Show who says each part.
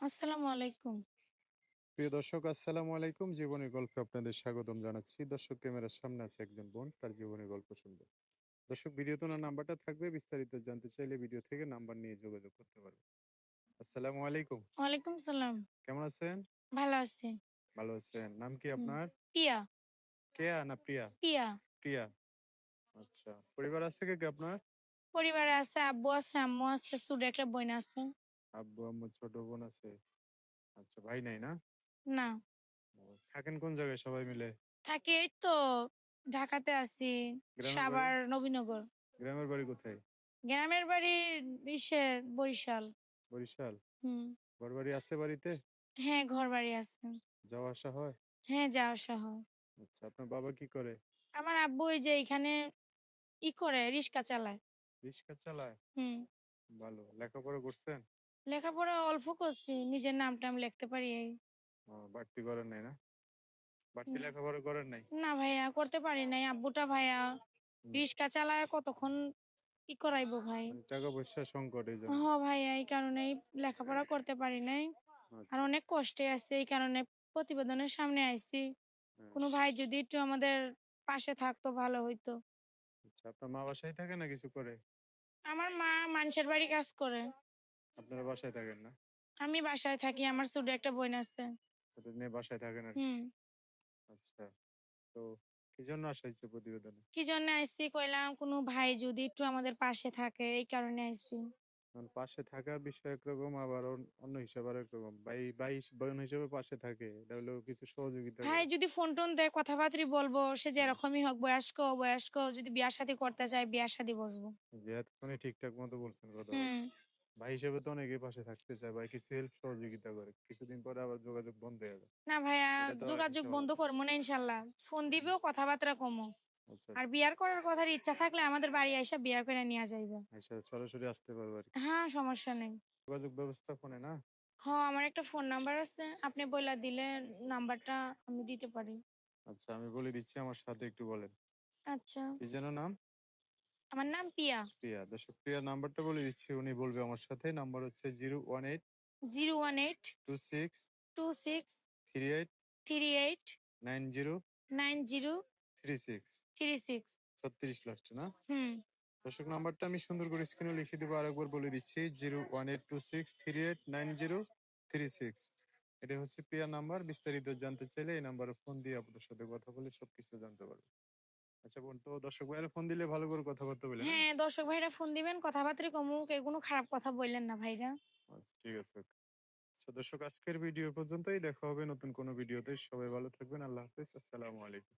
Speaker 1: আসসালামু আলাইকুম।
Speaker 2: প্রিয় দর্শক আসসালামু আলাইকুম। জীবনের গল্পে আপনাদের স্বাগতম জানাচ্ছি। দর্শক ক্যামেরার সামনে আছে একজন বোন তার জীবনের গল্প শুনবে। দর্শক নাম্বারটা থাকবে। বিস্তারিত জানতে চাইলে ভিডিও থেকে নাম্বার নিয়ে যোগাযোগ করতে পারবে আসসালামু আলাইকুম।
Speaker 1: ওয়ালাইকুম সালাম।
Speaker 2: কেমন আছেন?
Speaker 1: ভালো আছি।
Speaker 2: ভালো আছেন। নাম কি আপনার?
Speaker 1: পিয়া,
Speaker 2: কেয়া না প্রিয়া?
Speaker 1: পিয়া।
Speaker 2: প্রিয়া। আচ্ছা পরিবার আছে কে কে আপনার?
Speaker 1: পরিবারে আছে আব্বু আছে, আম্মু আছে, ছোট একটা বোন আছে।
Speaker 2: আব্বু আম্মু ছোট বোন আছে আচ্ছা ভাই নাই না
Speaker 1: না,
Speaker 2: ও, থাকেন কোন জায়গায় সবাই মিলে
Speaker 1: থাকি এই তো ঢাকাতে আছি।
Speaker 2: গ্রামের
Speaker 1: সাভার নবীনগর।
Speaker 2: গ্রামের বাড়ি কোথায়
Speaker 1: গ্রামের বাড়ি ইসে বরিশাল।
Speaker 2: বরিশাল
Speaker 1: হুম।
Speaker 2: ঘর বাড়ি আছে বাড়িতে
Speaker 1: হ্যাঁ, ঘর বাড়ি আছে।
Speaker 2: যাওয়া আসা হয়
Speaker 1: হ্যাঁ, যাওয়া আসা হয়।
Speaker 2: আচ্ছা আপনার বাবা কি করে
Speaker 1: আমার আব্বু ওই যে এখানে ই করে রিক্সা চালায়।
Speaker 2: রিক্সা চালায়
Speaker 1: হুম।
Speaker 2: ভালো লেখাপড়া করছেন
Speaker 1: লেখাপড়া অল্প করছি। নিজের নাম টাম লিখতে পারি এই।
Speaker 2: বাড়তি করেন নাই না বাড়তি লেখাপড়া করেন নাই
Speaker 1: না ভাইয়া করতে পারি নাই। আব্বুটা ভাইয়া। রিক্সা চালায় কতক্ষণ কি করাইবো ভাই।
Speaker 2: মানে টাকা পয়সা সংকট এই জন্য
Speaker 1: হ ভাইয়া এই কারণেই লেখাপড়া করতে পারি নাই। আর
Speaker 2: আচ্ছা,
Speaker 1: অনেক কষ্টে আছে এই কারণে প্রতিবেদনের সামনে আইছি।
Speaker 2: হ্যাঁ।
Speaker 1: কোনো ভাই যদি একটু আমাদের পাশে থাকতো ভালো হইতো।
Speaker 2: আচ্ছা আপনার মা বাসায় থাকে না কিছু করে
Speaker 1: আমার মা মানুষের বাড়ি কাজ করে।
Speaker 2: আপনারা বাসায় থাকেন না
Speaker 1: আমি বাসায় থাকি। আমার ছোট একটা বোন আছে।
Speaker 2: ওদের নিয়ে বাসায় থাকেন আর।
Speaker 1: হুম।
Speaker 2: আচ্ছা তো কি জন্য আসা হয়েছে প্রতিবেদনে
Speaker 1: কি জন্য আইছি কইলাম কোনো ভাই যদি একটু আমাদের পাশে থাকে এই কারণে আইছি।
Speaker 2: পাশে থাকার বিষয় একরকম আবার অন্য হিসাবে আর একরকম ভাই ভাই বোন হিসেবে পাশে থাকে এটা হলো কিছু সহযোগিতা
Speaker 1: ভাই যদি ফোন টোন দেয় কথাবার্তা বলব সে যেরকমই হোক বয়স্ক বয়স্ক যদি বিয়া শাদী করতে চায় বিয়া শাদী বসবো।
Speaker 2: যে এতক্ষণে ঠিকঠাক মতো বলছেন কথা
Speaker 1: হুম।
Speaker 2: ভাই হিসেবে তো অনেকেই পাশে থাকতে চায় ভাই কিছু হেল্প সহযোগিতা করে কিছুদিন পরে আবার যোগাযোগ বন্ধ হয়ে যায়
Speaker 1: না ভাইয়া যোগাযোগ বন্ধ। করব না ইনশাল্লাহ। ফোন দিবেও কথাবার্তা কমো।
Speaker 2: আচ্ছা
Speaker 1: আর বিয়ার করার কথার ইচ্ছা থাকলে আমাদের বাড়ি আইসা বিয়া করে নিয়ে যাইবে।
Speaker 2: আচ্ছা সরাসরি আসতে পারব আর
Speaker 1: হ্যাঁ সমস্যা নেই।
Speaker 2: যোগাযোগ ব্যবস্থা ফোনে না
Speaker 1: হ আমার একটা ফোন নাম্বার আছে। আপনি বইলা দিলে নাম্বারটা আমি দিতে পারি।
Speaker 2: আচ্ছা আমি বলে দিচ্ছি আমার সাথে একটু বলেন
Speaker 1: আচ্ছা।
Speaker 2: কি যেন নাম
Speaker 1: আমার নাম পিয়া।
Speaker 2: প্রিয়া দর্শক প্রিয়া নাম্বারটা বলে দিচ্ছি। উনি বলবে আমার সাথে। নাম্বার হচ্ছে zero one eight
Speaker 1: 018
Speaker 2: two six
Speaker 1: 26
Speaker 2: three eight
Speaker 1: 38
Speaker 2: nine zero
Speaker 1: 90
Speaker 2: three six
Speaker 1: 36
Speaker 2: ছত্রিশ লাস্ট না?
Speaker 1: হুম।
Speaker 2: দর্শক নাম্বারটা আমি সুন্দর করে স্ক্রিনে লিখে দেবো। আরেকবার বলে দিচ্ছি zero one eight two six three eight nine zero three six এটা হচ্ছে প্রিয়া নাম্বার। বিস্তারিত জানতে চাইলে এই নাম্বারে ফোন দিয়ে আপনার সাথে কথা বলে সবকিছু জানতে পারবে। আচ্ছা বোন তো দর্শক ভাইয়েরা ফোন দিলে ভালো করে কথাবার্তা বলেন হ্যাঁ?
Speaker 1: হ্যাঁ দর্শক ভাইরা ফোন দিবেন কথাবার্তা কমুক কোনো খারাপ কথা বললেন না ভাইরা।
Speaker 2: আচ্ছা ঠিক আছে সো দর্শক আজকের ভিডিও পর্যন্তই দেখা হবে নতুন কোনো ভিডিওতে সবাই ভালো থাকবেন আল্লাহ হাফেজ আসসালামু আলাইকুম।